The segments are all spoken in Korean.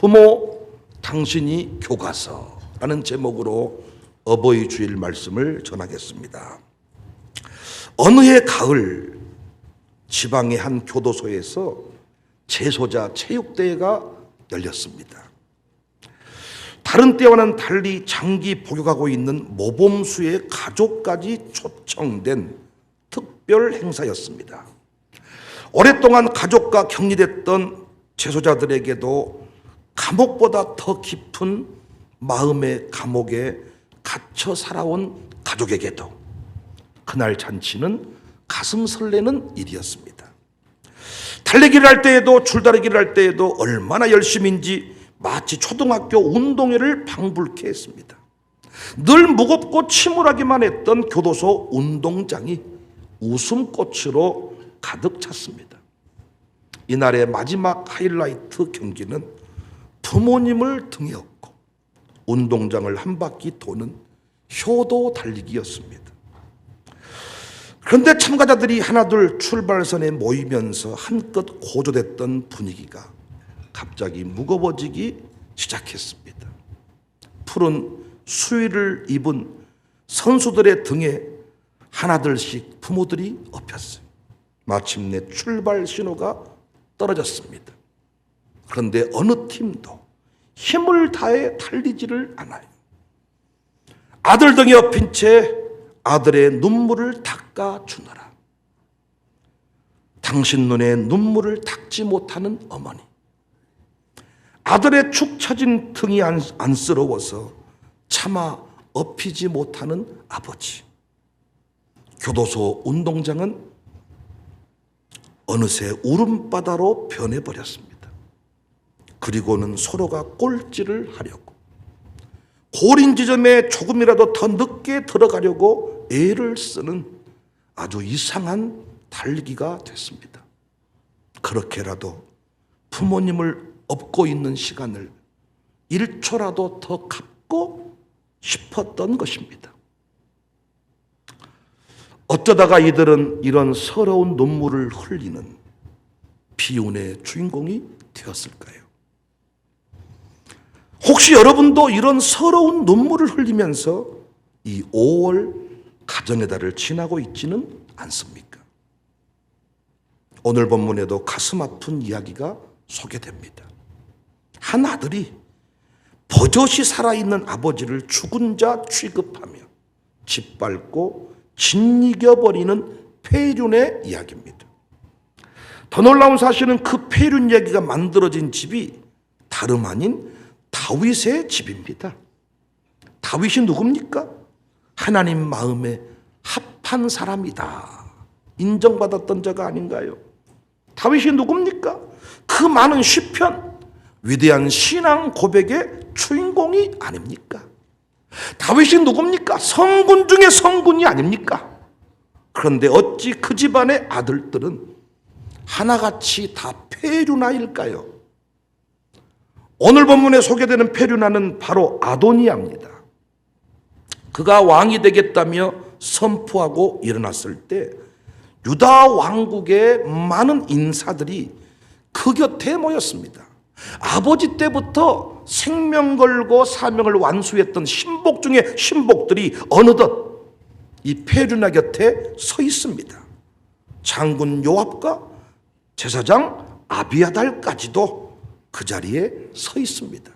부모 당신이 교과서라는 제목으로 어버이 주일 말씀을 전하겠습니다. 어느 해 가을 지방의 한 교도소에서 재소자 체육대회가 열렸습니다. 다른 때와는 달리 장기 복역하고 있는 모범수의 가족까지 초청된 특별 행사였습니다. 오랫동안 가족과 격리됐던 재소자들에게도 감옥보다 더 깊은 마음의 감옥에 갇혀 살아온 가족에게도 그날 잔치는 가슴 설레는 일이었습니다. 달리기를 할 때에도 줄다리기를 할 때에도 얼마나 열심인지 마치 초등학교 운동회를 방불케 했습니다. 늘 무겁고 침울하기만 했던 교도소 운동장이 웃음꽃으로 가득 찼습니다. 이날의 마지막 하이라이트 경기는 부모님을 등에 업고 운동장을 한 바퀴 도는 효도 달리기였습니다. 그런데 참가자들이 하나둘 출발선에 모이면서 한껏 고조됐던 분위기가 갑자기 무거워지기 시작했습니다. 푸른 수의를 입은 선수들의 등에 하나둘씩 부모들이 엎였어요. 마침내 출발 신호가 떨어졌습니다. 그런데 어느 팀도 힘을 다해 달리지를 않아요. 아들 등에 엎인 채 아들의 눈물을 닦아 주너라. 당신 눈에 눈물을 닦지 못하는 어머니. 아들의 축 처진 등이 안, 안쓰러워서 차마 엎이지 못하는 아버지. 교도소 운동장은 어느새 울음바다로 변해버렸습니다. 그리고는 서로가 꼴찌를 하려고 고린 지점에 조금이라도 더 늦게 들어가려고 애를 쓰는 아주 이상한 달기가 됐습니다. 그렇게라도 부모님을 업고 있는 시간을 1초라도 더 갖고 싶었던 것입니다. 어쩌다가 이들은 이런 서러운 눈물을 흘리는 비운의 주인공이 되었을까요? 혹시 여러분도 이런 서러운 눈물을 흘리면서 이 5월 가정의 달을 지나고 있지는 않습니까? 오늘 본문에도 가슴 아픈 이야기가 소개됩니다. 한 아들이 버젓이 살아있는 아버지를 죽은 자 취급하며 짓밟고 짓이겨버리는 폐륜의 이야기입니다. 더 놀라운 사실은 그 폐륜 이야기가 만들어진 집이 다름 아닌 다윗의 집입니다. 다윗이 누굽니까? 하나님 마음에 합한 사람이다. 인정받았던 자가 아닌가요? 다윗이 누굽니까? 그 많은 시편, 위대한 신앙 고백의 주인공이 아닙니까? 다윗이 누굽니까? 성군 중에 성군이 아닙니까? 그런데 어찌 그 집안의 아들들은 하나같이 다 폐륜아일까요? 오늘 본문에 소개되는 페류나는 바로 아도니아입니다. 그가 왕이 되겠다며 선포하고 일어났을 때 유다 왕국의 많은 인사들이 그 곁에 모였습니다. 아버지 때부터 생명 걸고 사명을 완수했던 신복 중에 신복들이 어느덧 이 페류나 곁에 서 있습니다. 장군 요압과 제사장 아비아달까지도 그 자리에 서 있습니다.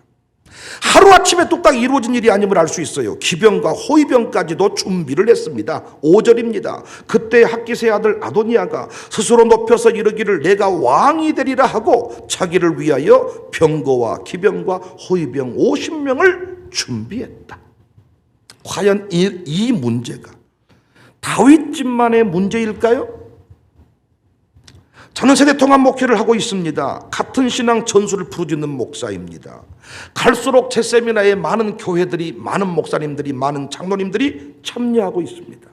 하루아침에 뚝딱 이루어진 일이 아님을 알 수 있어요. 기병과 호위병까지도 준비를 했습니다. 5절입니다. 그때 학기세 아들 아도니아가 스스로 높여서 이르기를 내가 왕이 되리라 하고 자기를 위하여 병거와 기병과 호위병 50명을 준비했다. 과연 이, 이 문제가 다윗집만의 문제일까요? 저는 세대 통합 목회를 하고 있습니다. 같은 신앙 전수를 부르짖는 목사입니다. 갈수록 제 세미나에 많은 교회들이, 많은 목사님들이, 많은 장로님들이 참여하고 있습니다.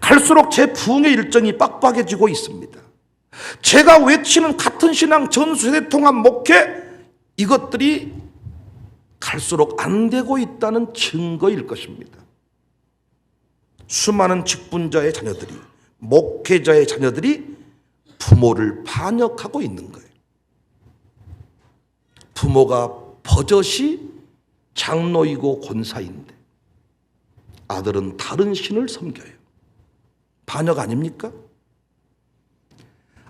갈수록 제 부흥의 일정이 빡빡해지고 있습니다. 제가 외치는 같은 신앙 전수 세대 통합 목회 이것들이 갈수록 안 되고 있다는 증거일 것입니다. 수많은 직분자의 자녀들이, 목회자의 자녀들이 부모를 반역하고 있는 거예요. 부모가 버젓이 장로이고 권사인데 아들은 다른 신을 섬겨요. 반역 아닙니까?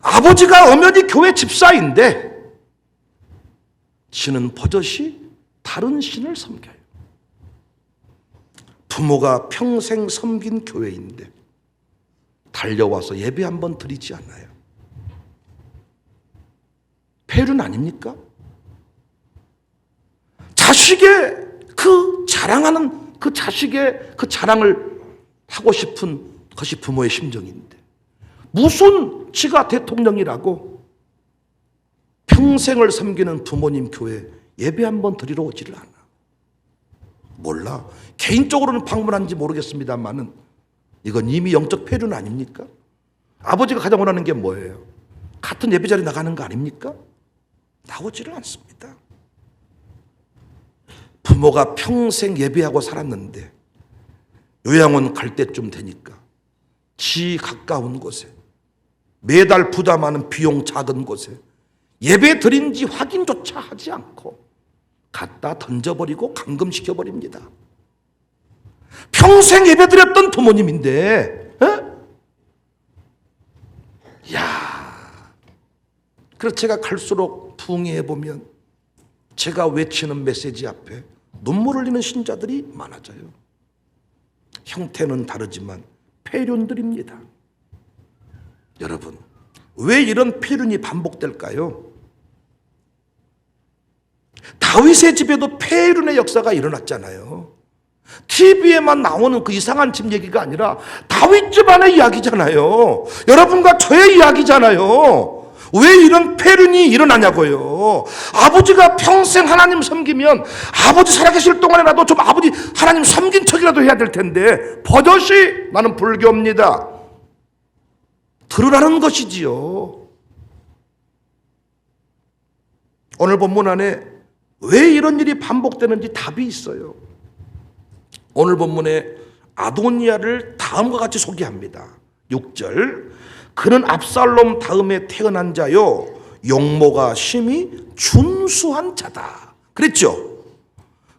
아버지가 엄연히 교회 집사인데 신은 버젓이 다른 신을 섬겨요. 부모가 평생 섬긴 교회인데 달려와서 예배 한번 드리지 않나요? 폐륜 아닙니까? 자식의 그 자랑하는 그 자식의 그 자랑을 하고 싶은 것이 부모의 심정인데 무슨 지가 대통령이라고 평생을 섬기는 부모님 교회 예배 한번 드리러 오지를 않아. 몰라. 개인적으로는 방문한지 모르겠습니다만은 이건 이미 영적 폐륜 아닙니까? 아버지가 가장 원하는 게 뭐예요? 같은 예배 자리 나가는 거 아닙니까? 나오지를 않습니다. 부모가 평생 예배하고 살았는데 요양원 갈 때쯤 되니까 지 가까운 곳에 매달 부담하는 비용 작은 곳에 예배 드린지 확인조차 하지 않고 갖다 던져버리고 감금시켜버립니다. 평생 예배 드렸던 부모님인데, 에? 야, 그래서 제가 갈수록 붕해해 보면 제가 외치는 메시지 앞에 눈물 흘리는 신자들이 많아져요. 형태는 다르지만 폐륜들입니다. 여러분, 왜 이런 폐륜이 반복될까요? 다윗의 집에도 폐륜의 역사가 일어났잖아요. TV에만 나오는 그 이상한 집 얘기가 아니라 다윗 집안의 이야기잖아요. 여러분과 저의 이야기잖아요. 왜 이런 폐륜이 일어나냐고요. 아버지가 평생 하나님 섬기면 아버지 살아계실 동안에라도 좀 아버지 하나님 섬긴 척이라도 해야 될 텐데 버젓이 나는 불교입니다. 들으라는 것이지요. 오늘 본문 안에 왜 이런 일이 반복되는지 답이 있어요. 오늘 본문에 아도니아를 다음과 같이 소개합니다. 6절 그는 압살롬 다음에 태어난 자요 용모가 심히 준수한 자다. 그랬죠?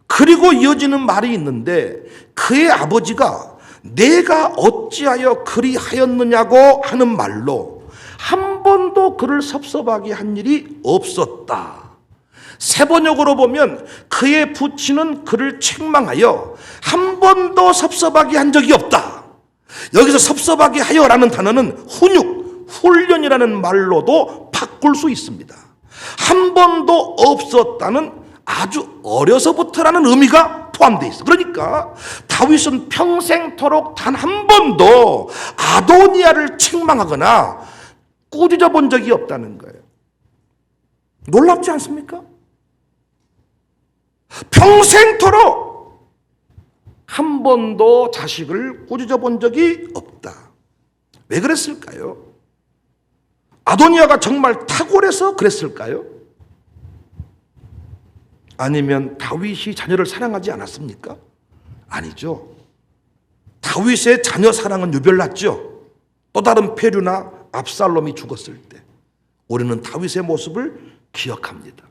그리고 이어지는 말이 있는데 그의 아버지가 내가 어찌하여 그리 하였느냐고 하는 말로 한 번도 그를 섭섭하게 한 일이 없었다. 세번역으로 보면 그의 부친은 그를 책망하여 한 번도 섭섭하게 한 적이 없다. 여기서 섭섭하게 하여라는 단어는 훈육, 훈련이라는 말로도 바꿀 수 있습니다. 한 번도 없었다는 아주 어려서부터라는 의미가 포함되어 있어. 그러니까 다윗은 평생토록 단 한 번도 아도니아를 책망하거나 꾸짖어 본 적이 없다는 거예요. 놀랍지 않습니까? 평생토록 한 번도 자식을 꾸짖어 본 적이 없다. 왜 그랬을까요? 아도니아가 정말 탁월해서 그랬을까요? 아니면 다윗이 자녀를 사랑하지 않았습니까? 아니죠. 다윗의 자녀 사랑은 유별났죠. 또 다른 페류나 압살롬이 죽었을 때 우리는 다윗의 모습을 기억합니다.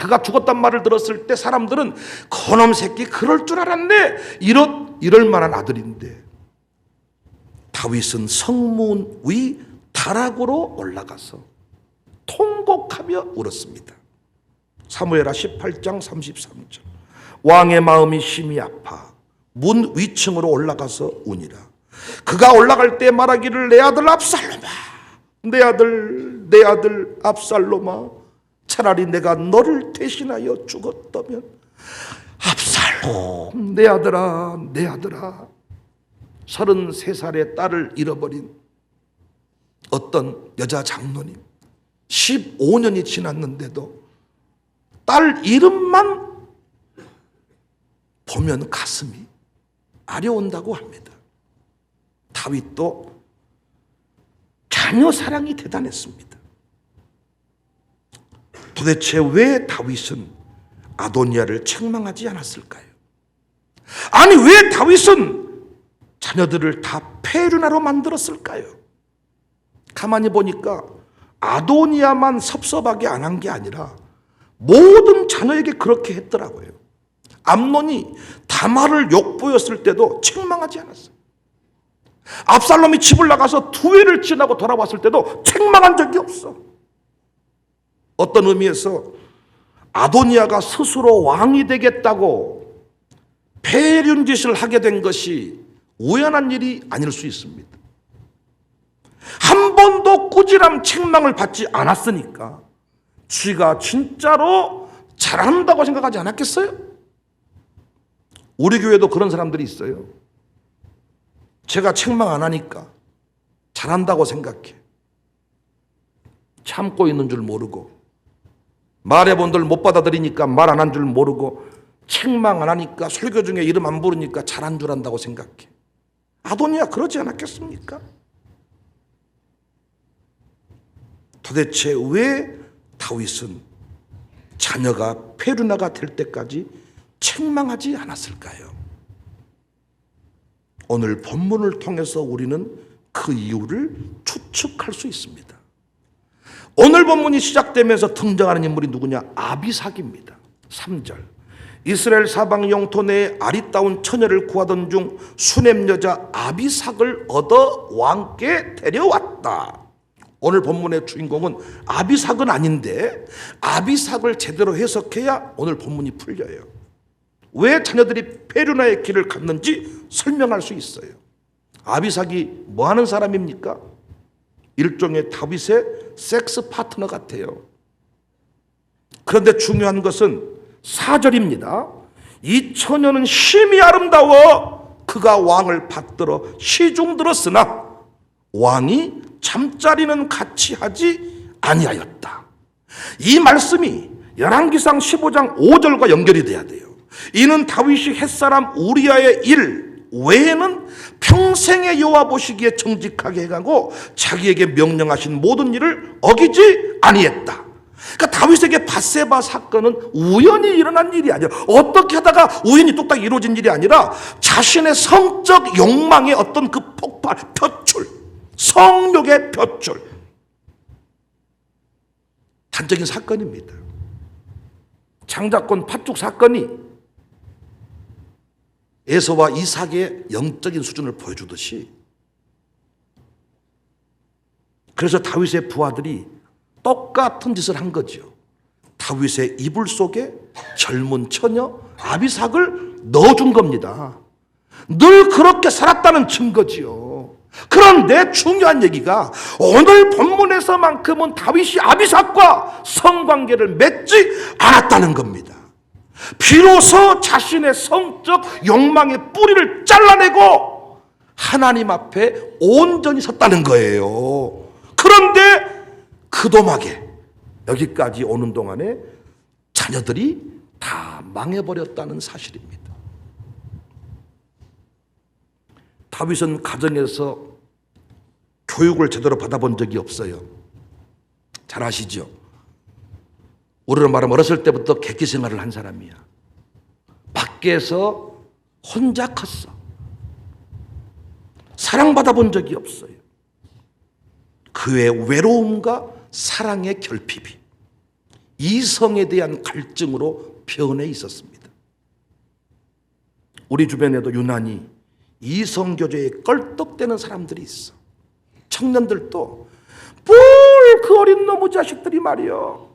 그가 죽었단 말을 들었을 때 사람들은 그놈 새끼 그럴 줄 알았네. 이런 이럴 만한 아들인데 다윗은 성문 위 다락으로 올라가서 통곡하며 울었습니다. 사무엘하 18장 33절. 왕의 마음이 심히 아파 문 위층으로 올라가서 우니라. 그가 올라갈 때 말하기를 내 아들 압살롬아 내 아들 내 아들 압살롬아 차라리 내가 너를 대신하여 죽었다면 압살롬 내 아들아 내 아들아 33살의 딸을 잃어버린 어떤 여자 장로님 15년이 지났는데도 딸 이름만 보면 가슴이 아려온다고 합니다. 다윗도 자녀 사랑이 대단했습니다. 도대체 왜 다윗은 아도니아를 책망하지 않았을까요? 아니 왜 다윗은 자녀들을 다 페르나로 만들었을까요? 가만히 보니까 아도니아만 섭섭하게 안 한 게 아니라 모든 자녀에게 그렇게 했더라고요. 암논이 다말을 욕보였을 때도 책망하지 않았어요. 압살롬이 집을 나가서 두 해를 지나고 돌아왔을 때도 책망한 적이 없어. 어떤 의미에서 아도니아가 스스로 왕이 되겠다고 배륜짓을 하게 된 것이 우연한 일이 아닐 수 있습니다. 한 번도 꾸지람 책망을 받지 않았으니까 쥐가 진짜로 잘한다고 생각하지 않았겠어요? 우리 교회도 그런 사람들이 있어요. 제가 책망 안 하니까 잘한다고 생각해. 참고 있는 줄 모르고 말해본들 못 받아들이니까 말 안 한 줄 모르고 책망 안 하니까 설교 중에 이름 안 부르니까 잘한 줄 안다고 생각해. 아도니아 그러지 않았겠습니까? 도대체 왜 다윗은 자녀가 페루나가 될 때까지 책망하지 않았을까요? 오늘 본문을 통해서 우리는 그 이유를 추측할 수 있습니다. 오늘 본문이 시작되면서 등장하는 인물이 누구냐? 아비삭입니다. 3절. 이스라엘 사방 영토 내에 아리따운 처녀를 구하던 중 수냄 여자 아비삭을 얻어 왕께 데려왔다. 오늘 본문의 주인공은 아비삭은 아닌데 아비삭을 제대로 해석해야 오늘 본문이 풀려요. 왜 자녀들이 페르나의 길을 갔는지 설명할 수 있어요. 아비삭이 뭐 하는 사람입니까? 일종의 다윗의 섹스 파트너 같아요. 그런데 중요한 것은 사절입니다. 이 처녀는 심히 아름다워 그가 왕을 받들어 시중 들었으나 왕이 잠자리는 같이 하지 아니하였다. 이 말씀이 열왕기상 15장 5절과 연결이 돼야 돼요. 이는 다윗이 햇사람 우리아의 일 외에는 평생의 여호와 보시기에 정직하게 해가고 자기에게 명령하신 모든 일을 어기지 아니했다. 그러니까 다윗에게 바세바 사건은 우연히 일어난 일이 아니야. 어떻게 하다가 우연히 뚝딱 이루어진 일이 아니라 자신의 성적 욕망의 어떤 그 폭발, 표출, 성욕의 표출. 단적인 사건입니다. 장자권 팥죽 사건이 에서와 이삭의 영적인 수준을 보여주듯이 그래서 다윗의 부하들이 똑같은 짓을 한 거죠. 다윗의 이불 속에 젊은 처녀 아비삭을 넣어준 겁니다. 늘 그렇게 살았다는 증거지요. 그런데 중요한 얘기가 오늘 본문에서만큼은 다윗이 아비삭과 성관계를 맺지 않았다는 겁니다. 비로소 자신의 성적 욕망의 뿌리를 잘라내고 하나님 앞에 온전히 섰다는 거예요. 그런데 그 도막에 여기까지 오는 동안에 자녀들이 다 망해버렸다는 사실입니다. 다윗은 가정에서 교육을 제대로 받아본 적이 없어요. 잘 아시죠? 우리로 말하면 어렸을 때부터 객기 생활을 한 사람이야. 밖에서 혼자 컸어. 사랑받아 본 적이 없어요. 그의 외로움과 사랑의 결핍이 이성에 대한 갈증으로 변해 있었습니다. 우리 주변에도 유난히 이성 교제에 껄떡대는 사람들이 있어. 청년들도 뭘 그 어린 놈의 자식들이 말이요.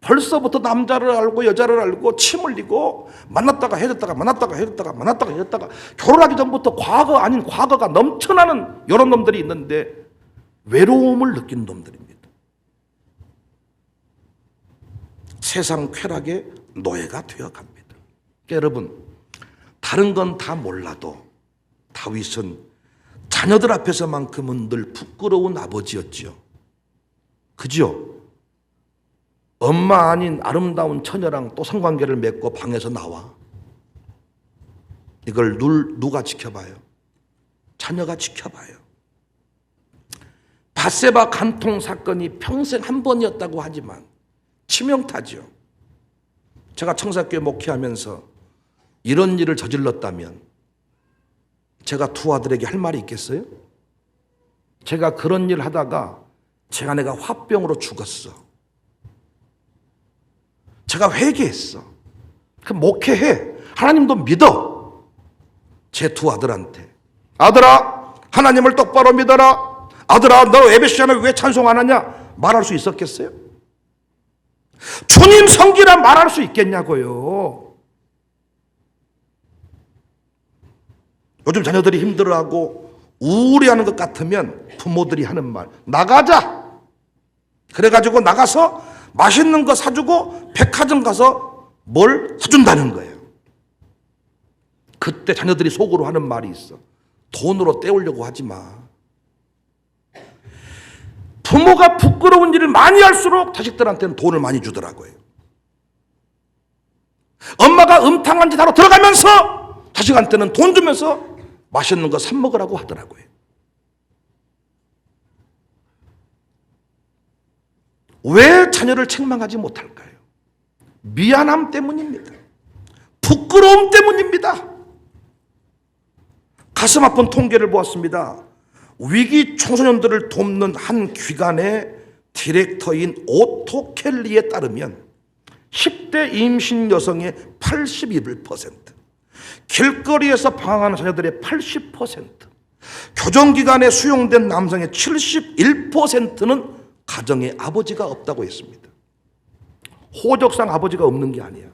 벌써부터 남자를 알고 여자를 알고 침 흘리고 만났다가 헤어졌다가 만났다가 헤어졌다가 만났다가 헤어졌다가 결혼하기 전부터 과거 아닌 과거가 넘쳐나는 이런 놈들이 있는데 외로움을 느낀 놈들입니다. 세상 쾌락의 노예가 되어 갑니다. 그러니까 여러분, 다른 건 다 몰라도 다윗은 자녀들 앞에서만큼은 늘 부끄러운 아버지였지요. 그죠? 엄마 아닌 아름다운 처녀랑 또 성관계를 맺고 방에서 나와. 이걸 누, 누가 지켜봐요? 자녀가 지켜봐요. 바세바 간통 사건이 평생 한 번이었다고 하지만 치명타죠. 제가 청사교회 목회하면서 이런 일을 저질렀다면 제가 두 아들에게 할 말이 있겠어요? 제가 그런 일 하다가 제 아내가 화병으로 죽었어. 제가 회개했어. 그 목회해. 하나님도 믿어. 제 두 아들한테. 아들아, 하나님을 똑바로 믿어라. 아들아, 너 시간에 왜 찬송 안 하냐? 말할 수 있었겠어요? 주님 성기라 말할 수 있겠냐고요. 요즘 자녀들이 힘들어하고 우울해하는 것 같으면 부모들이 하는 말 나가자. 그래가지고 나가서 맛있는 거 사주고 백화점 가서 뭘 사준다는 거예요. 그때 자녀들이 속으로 하는 말이 있어. 돈으로 때우려고 하지 마. 부모가 부끄러운 일을 많이 할수록 자식들한테는 돈을 많이 주더라고요. 엄마가 음탕한 짓 하러 들어가면서 자식한테는 돈 주면서 맛있는 거 사 먹으라고 하더라고요. 왜 자녀를 책망하지 못할까요? 미안함 때문입니다. 부끄러움 때문입니다. 가슴 아픈 통계를 보았습니다. 위기 청소년들을 돕는 한 기관의 디렉터인 오토 켈리에 따르면 10대 임신 여성의 81%, 길거리에서 방황하는 자녀들의 80%, 교정기관에 수용된 남성의 71%는 가정에 아버지가 없다고 했습니다. 호적상 아버지가 없는 게 아니야.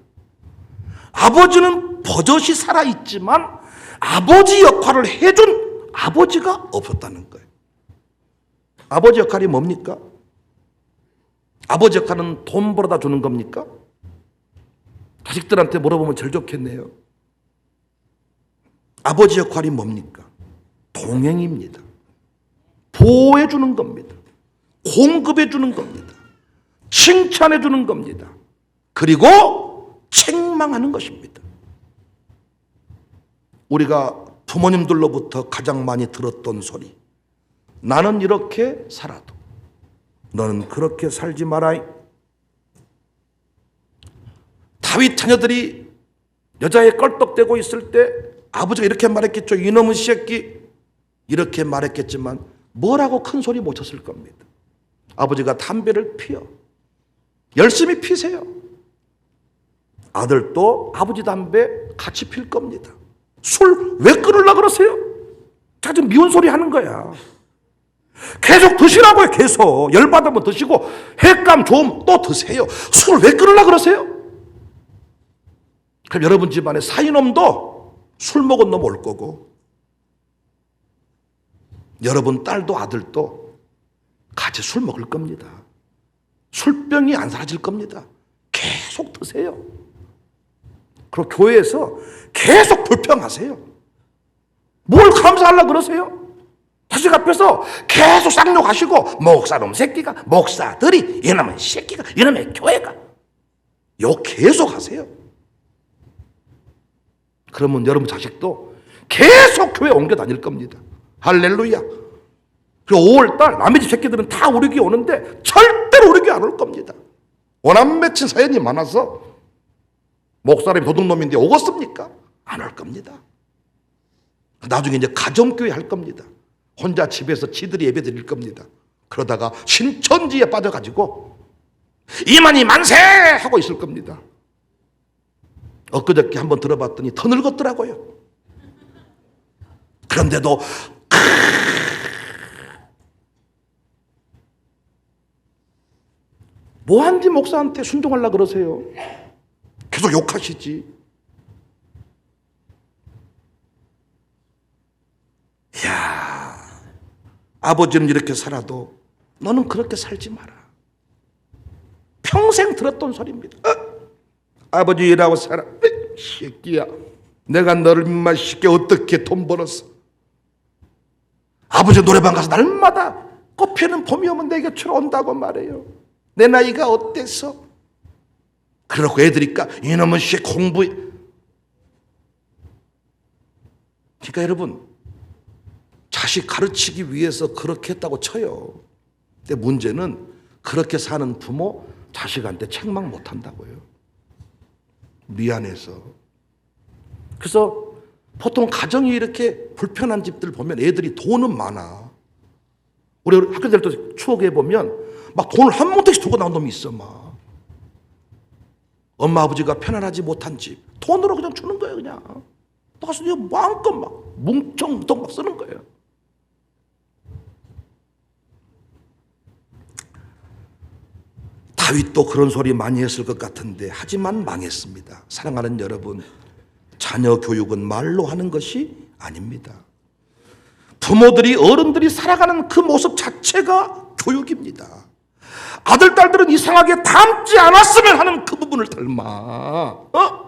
아버지는 버젓이 살아있지만 아버지 역할을 해준 아버지가 없었다는 거예요. 아버지 역할이 뭡니까? 아버지 역할은 돈 벌어다 주는 겁니까? 자식들한테 물어보면 제일 좋겠네요. 아버지 역할이 뭡니까? 동행입니다. 보호해 주는 겁니다. 공급해 주는 겁니다. 칭찬해 주는 겁니다. 그리고 책망하는 것입니다. 우리가 부모님들로부터 가장 많이 들었던 소리. 나는 이렇게 살아도 너는 그렇게 살지 마라. 다윗 자녀들이 여자에 껄떡대고 있을 때 아버지가 이렇게 말했겠죠. 이놈의 새끼. 이렇게 말했겠지만 뭐라고 큰 소리 못 쳤을 겁니다. 아버지가 담배를 피워. 열심히 피세요. 아들도 아버지 담배 같이 필 겁니다. 술 왜 끊으려 그러세요? 자주 미운 소리 하는 거야. 계속 드시라고요, 계속. 열받으면 드시고, 핵감 좀또 드세요. 술왜 끊으려 그러세요? 그럼 여러분 집안에 사이놈도 술 먹은 놈 올 거고, 여러분 딸도 아들도 같이 술 먹을 겁니다. 술병이 안 사라질 겁니다. 계속 드세요. 그리고 교회에서 계속 불평하세요. 뭘 감사하려 그러세요? 자식 앞에서 계속 쌍욕하시고 목사놈 새끼가 목사들이 이놈의 새끼가 이놈의 교회가 욕 계속 하세요. 그러면 여러분 자식도 계속 교회 옮겨 다닐 겁니다. 할렐루야. 그 5월달 남의 집 새끼들은 다 우리 교회 오는데 절대로 우리 교회 안 올 겁니다. 원한 맺힌 사연이 많아서 목사람이 도둑놈인데 오겠습니까? 안 올 겁니다. 나중에 이제 가정교회 할 겁니다. 혼자 집에서 지들이 예배 드릴 겁니다. 그러다가 신천지에 빠져가지고 이만희 만세! 하고 있을 겁니다. 엊그저께 한번 들어봤더니 더 늙었더라고요. 그런데도 뭐한지 목사한테 순종하려 그러세요? 계속 욕하시지. 야, 아버지는 이렇게 살아도 너는 그렇게 살지 마라. 평생 들었던 소리입니다. 어? 아버지 일하고 살아. 새끼야. 내가 너를 입맛있게 어떻게 돈 벌었어? 아버지 노래방 가서 날마다 꽃피는 봄이 오면 내 곁으로 온다고 말해요. 내 나이가 어때서? 그러고 애들이니까 이놈은 씨 공부. 그러니까 여러분 자식 가르치기 위해서 그렇게 했다고 쳐요. 근데 문제는 그렇게 사는 부모 자식한테 책망 못 한다고요. 미안해서. 그래서 보통 가정이 이렇게 불편한 집들 보면 애들이 돈은 많아. 우리 학교 다닐 때 추억해 보면 막 돈을 한 뭉텅이씩 두고 나온 놈이 있어 막. 엄마 아버지가 편안하지 못한 집. 돈으로 그냥 주는 거예요 그냥. 나가서 그냥 마음껏 막 뭉텅뭉텅 막 쓰는 거예요. 다윗도 그런 소리 많이 했을 것 같은데 하지만 망했습니다. 사랑하는 여러분 자녀 교육은 말로 하는 것이 아닙니다. 부모들이 어른들이 살아가는 그 모습 자체가 교육입니다 아들, 딸들은 이상하게 닮지 않았으면 하는 그 부분을 닮아. 어?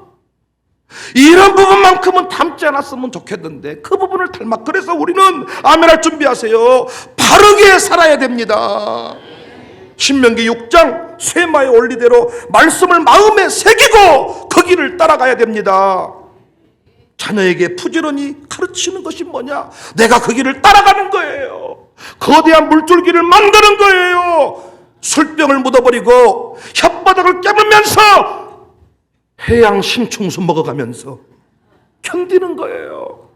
이런 부분만큼은 닮지 않았으면 좋겠는데 그 부분을 닮아. 그래서 우리는 아멘할 준비하세요. 바르게 살아야 됩니다. 신명기 6장 쇠마의 원리대로 말씀을 마음에 새기고 그 길을 따라가야 됩니다. 자녀에게 부지런히 가르치는 것이 뭐냐? 내가 그 길을 따라가는 거예요. 거대한 물줄기를 만드는 거예요. 술병을 묻어버리고 혓바닥을 깨물면서 해양 심충수 먹어가면서 견디는 거예요.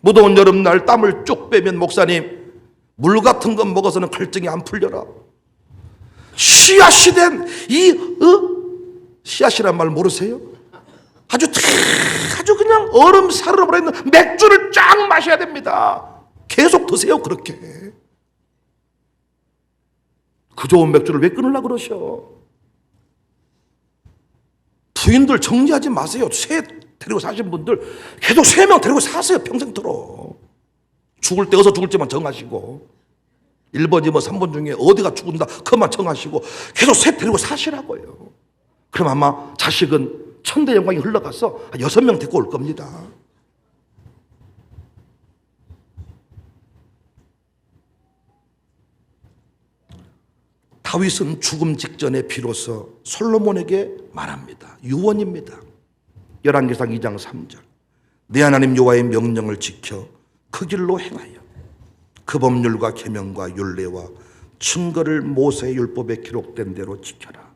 무더운 여름날 땀을 쭉 빼면 목사님 물 같은 거 먹어서는 갈증이 안 풀려라. 씨앗이 된 이 어? 씨앗이란 말 모르세요? 아주 탁 아주 그냥 얼음 사르르 버리는 맥주를 쫙 마셔야 됩니다. 계속 드세요 그렇게. 그 좋은 맥주를 왜 끊으려고 그러셔? 부인들 정리하지 마세요. 새 데리고 사신 분들 계속 세 명 데리고 사세요. 평생토록. 죽을 때 어서 죽을지만 정하시고 1번, 2번, 3번 중에 어디가 죽은다 그것만 정하시고 계속 새 데리고 사시라고요. 그럼 아마 자식은 천대 영광이 흘러가서 여섯 명 데리고 올 겁니다. 다윗은 죽음 직전에 비로소 솔로몬에게 말합니다. 유언입니다. 열왕기상 2장 3절. 내 하나님 여호와의 명령을 지켜 그 길로 행하여 그 법률과 계명과 율례와 증거를 모세의 율법에 기록된 대로 지켜라.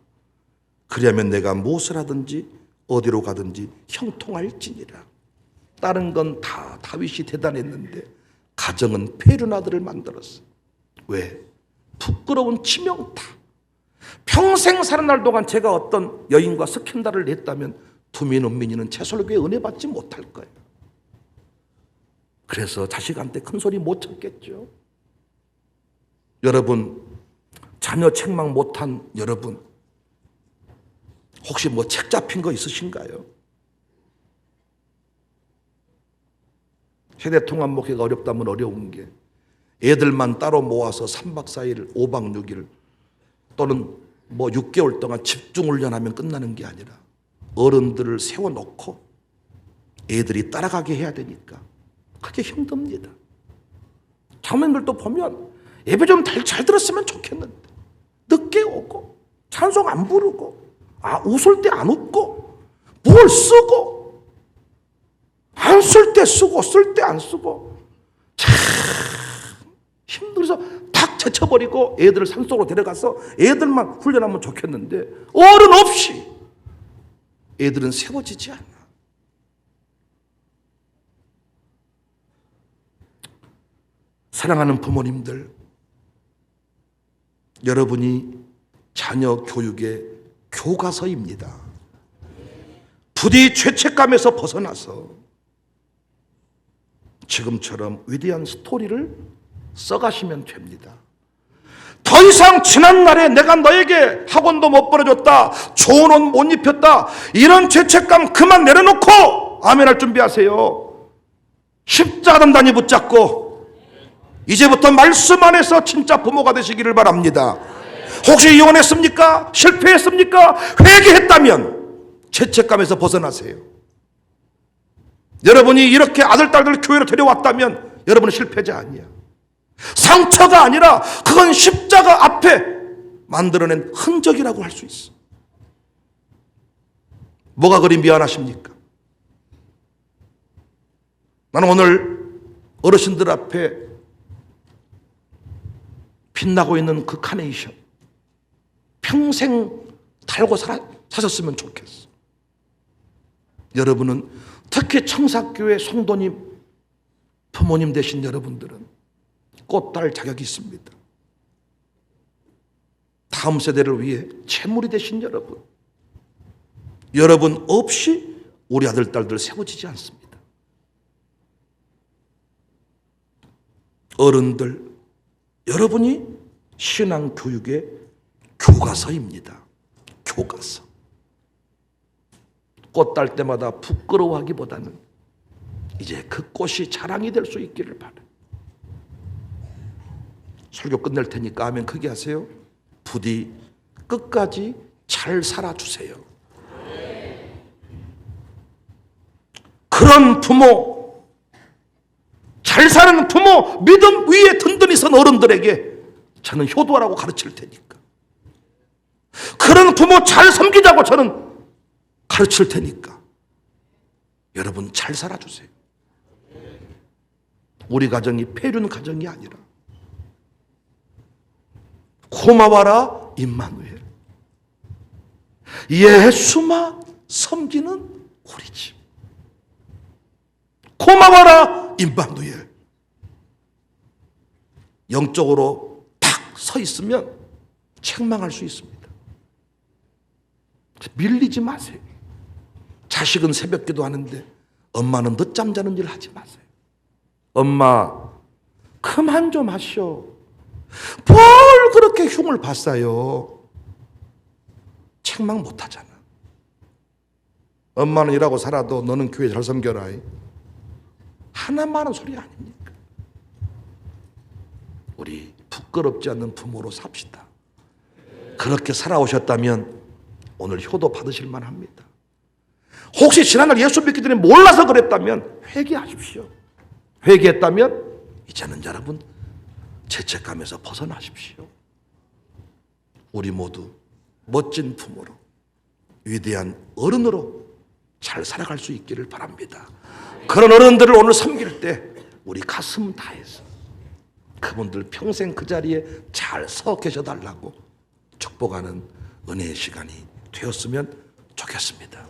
그리하면 내가 무엇을 하든지 어디로 가든지 형통할지니라. 다른 건 다 다윗이 대단했는데 가정은 페르나드를 만들었어. 왜? 부끄러운 치명타. 평생 사는 날 동안 제가 어떤 여인과 스캔들을 냈다면 두민 은민이는 채솔교에 은혜 받지 못할 거예요. 그래서 자식한테 큰 소리 못 쳤겠죠. 여러분, 자녀 책망 못한 여러분, 혹시 뭐 책 잡힌 거 있으신가요? 세대 통합 목회가 어렵다면 어려운 게 애들만 따로 모아서 3박 4일, 5박 6일 또는 뭐 6개월 동안 집중 훈련하면 끝나는 게 아니라 어른들을 세워놓고 애들이 따라가게 해야 되니까 그게 힘듭니다. 장면들도 보면 예배 좀 잘 들었으면 좋겠는데 늦게 오고 찬송 안 부르고 아 웃을 때 안 웃고 뭘 쓰고 안 쓸 때 쓰고 쓸 때 안 쓰고 참 힘들어서 탁 제쳐버리고 애들을 산속으로 데려가서 애들만 훈련하면 좋겠는데 어른 없이 애들은 세워지지 않아. 사랑하는 부모님들, 여러분이 자녀 교육의 교과서입니다. 부디 죄책감에서 벗어나서 지금처럼 위대한 스토리를 써가시면 됩니다. 더 이상 지난날에 내가 너에게 학원도 못 보내줬다. 좋은 옷 못 입혔다. 이런 죄책감 그만 내려놓고 아멘 할 준비하세요. 십자가 단단히 붙잡고 이제부터 말씀 안에서 진짜 부모가 되시기를 바랍니다. 혹시 이혼했습니까? 실패했습니까? 회개했다면 죄책감에서 벗어나세요. 여러분이 이렇게 아들, 딸들 교회로 데려왔다면 여러분은 실패자 아니야. 상처가 아니라 그건 십자가 앞에 만들어낸 흔적이라고 할 수 있어. 뭐가 그리 미안하십니까? 나는 오늘 어르신들 앞에 빛나고 있는 그 카네이션 평생 달고 살아, 사셨으면 좋겠어. 여러분은 특히 청사교회 성도님 부모님 되신 여러분들은 꽃달 자격이 있습니다. 다음 세대를 위해 채물이 되신 여러분, 여러분 없이 우리 아들, 딸들 세워지지 않습니다. 어른들, 여러분이 신앙 교육의 교과서입니다. 교과서. 꽃딸 때마다 부끄러워하기보다는 이제 그 꽃이 자랑이 될 수 있기를 바래. 설교 끝낼 테니까 아멘 크게 하세요. 부디 끝까지 잘 살아주세요. 그런 부모, 잘 사는 부모, 믿음 위에 든든히 선 어른들에게 저는 효도하라고 가르칠 테니까. 그런 부모 잘 섬기자고 저는 가르칠 테니까. 여러분 잘 살아주세요. 우리 가정이 폐륜 가정이 아니라 고마워라 임마누엘. 예수만 섬기는 우리 집. 고마워라 임마누엘. 영적으로 탁서 있으면 책망할 수 있습니다. 밀리지 마세요. 자식은 새벽 기도 하는데 엄마는 늦잠 자는 일 하지 마세요. 엄마 그만 좀 하시오 뭘 그렇게 흉을 봤어요? 책망 못 하잖아. 엄마는 일하고 살아도 너는 교회 잘 섬겨라. 하나만 하는 소리 아닙니까? 우리 부끄럽지 않는 부모로 삽시다. 그렇게 살아오셨다면 오늘 효도 받으실 만합니다. 혹시 지난날 예수 믿기 전에 몰라서 그랬다면 회개하십시오. 회개했다면 이제는 여러분 죄책감에서 벗어나십시오. 우리 모두 멋진 부모로 위대한 어른으로 잘 살아갈 수 있기를 바랍니다. 그런 어른들을 오늘 섬길 때 우리 가슴 다해서 그분들 평생 그 자리에 잘 서 계셔 달라고 축복하는 은혜의 시간이 되었으면 좋겠습니다.